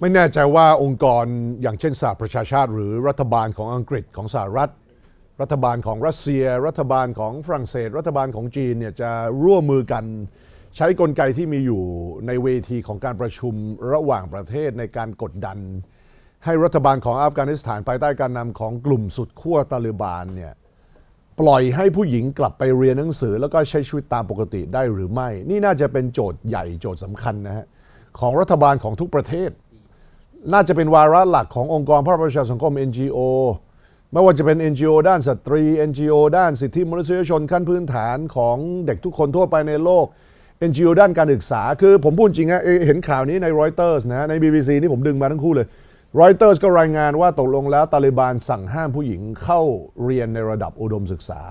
ไม่แน่ใจว่าองค์กรอย่างเช่นสหประชาชาติ หรือรัฐบาลของอังกฤษของสหรัฐ รัฐบาลของรัสเซีย รัฐบาลของฝรั่งเศส รัฐบาลของจีนเนี่ยจะร่วมมือกัน ใช้กลไกที่มีอยู่ในเวทีของการประชุมระหว่างประเทศในการกดดัน ให้รัฐบาลของอัฟกานิสถานภายใต้การนำของกลุ่มสุดขั้วตาลิบานเนี่ยปล่อยให้ผู้หญิงกลับไปเรียนหนังสือ แล้วก็ใช้ชีวิตตามปกติได้หรือไม่ นี่น่าจะเป็นโจทย์ใหญ่โจทย์สำคัญนะฮะของรัฐบาลของทุกประเทศ น่าจะเป็นวาระหลักขององค์กรภาคประชาสังคม NGO ไม่ว่าจะเป็น NGO ด้านสตรี NGO ด้านสิทธิมนุษยชนขั้นพื้นฐานของเด็กทุกคนทั่วไปในโลก NGO ด้านการศึกษา คือผมพูดจริงฮะเห็นข่าวนี้ใน Reuters นะฮะใน BBC นี่ผมดึงมาทั้งคู่เลย Reuters ก็รายงานว่าตกลงแล้วตาลิบานสั่งห้ามผู้หญิงเข้าเรียนในระดับอุดมศึกษา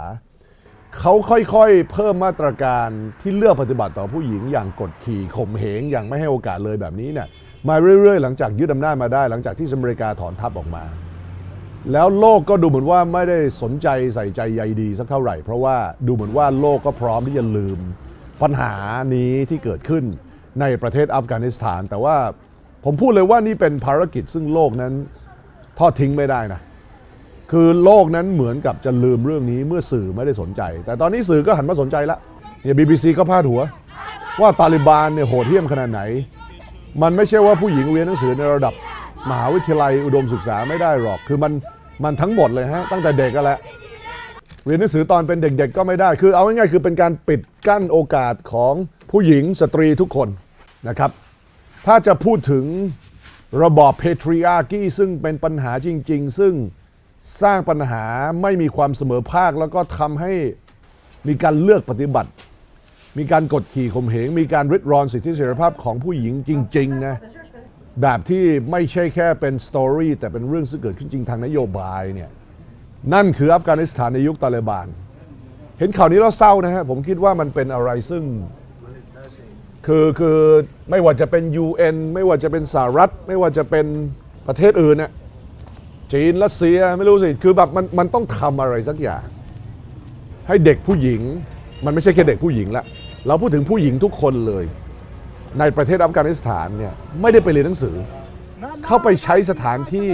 เขาค่อยๆ เพิ่มมาตรการที่เลือกปฏิบัติต่อผู้หญิงอย่างกดขี่ข่มเหงอย่างไม่ให้โอกาสเลยแบบนี้เนี่ย มาเรื่อยๆ หลังจากยึดอำนาจมาได้ หลังจากที่อเมริกาถอนทัพออกมา แล้วโลกก็ดูเหมือนว่าไม่ได้สนใจใส่ใจใยดีสักเท่าไหร่ เพราะว่าดูเหมือนว่าโลกก็พร้อมที่จะลืมปัญหานี้ที่เกิดขึ้นในประเทศอัฟกานิสถาน แต่ว่าผมพูดเลยว่านี่เป็นภารกิจซึ่งโลกนั้นทอดทิ้งไม่ได้นะคือโลกนั้นเหมือนกับจะลืมเรื่องนี้เมื่อสื่อไม่ได้สนใจ แต่ตอนนี้สื่อก็หันมาสนใจแล้วเนี่ย BBC ก็พาดหัว ว่าตาลิบานเนี่ยโหดเหี้ยมขนาดไหน มันไม่ใช่ว่าผู้หญิงเรียนหนังสือในระดับมหาวิทยาลัยอุดมศึกษาไม่ได้หรอก คือมันมันทั้งหมดเลยฮะตั้งแต่เด็กก็แล้วเรียนหนังสือตอนเป็นเด็กๆก็ไม่ได้ คือเอาง่ายๆคือเป็นการปิดกั้นโอกาสของผู้หญิงสตรีทุกคนนะครับ ถ้าจะพูดถึงระบอบเพทริอากีซึ่งเป็นปัญหาจริง ๆ ซึ่งสร้างปัญหาไม่มีความเสมอภาค แล้วก็ทำให้มีการเลือกปฏิบัติ มีการกดขี่ข่มเหงมีการริดรอนสิทธิเสรีภาพของผู้หญิงจริงๆนะแบบที่ไม่ใช่แค่เป็นสตอรี่แต่เป็นเรื่องซึ่งเกิดขึ้นจริงทางนโยบายเนี่ยนั่นคืออัฟกานิสถานในยุคตาลิบาน เห็นข่าวนี้แล้วเศร้านะฮะ ผมคิดว่ามันเป็นอะไรซึ่ง คือคือไม่ว่าจะเป็น UN ไม่ว่าจะเป็นสหรัฐ ไม่ว่าจะเป็นประเทศอื่นเนี่ยจีนรัสเซียไม่รู้สิ คือแบบมันมันต้องทำอะไรสักอย่าง ให้เด็กผู้หญิง มันไม่ใช่แค่เด็กผู้หญิงละ เราพูดถึงผู้หญิงทุกคนเลย ในประเทศอัฟกานิสถานเนี่ยไม่ได้ไปเรียนหนังสือ เข้าไปใช้สถานที่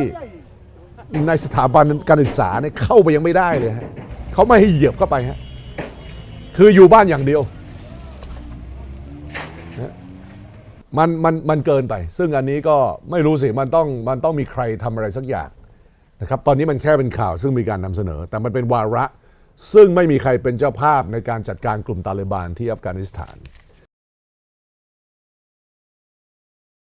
ในสถาบันการศึกษาเนี่ยเข้าไปยังไม่ได้เลยฮะเขาไม่ให้เหยียบเข้าไปฮะคืออยู่บ้านอย่างเดียวมันมันมันเกินไป ซึ่งอันนี้ก็ไม่รู้สิมันต้องมันต้องมีใครทำอะไรสักอย่างนะครับตอนนี้มันแค่เป็นข่าวซึ่งมีการนำเสนอ แต่มันเป็นวาระ ซึ่งไม่มีใครเป็นเจ้าภาพในการจัดการกลุ่มตาลิบานที่อัฟกานิสถาน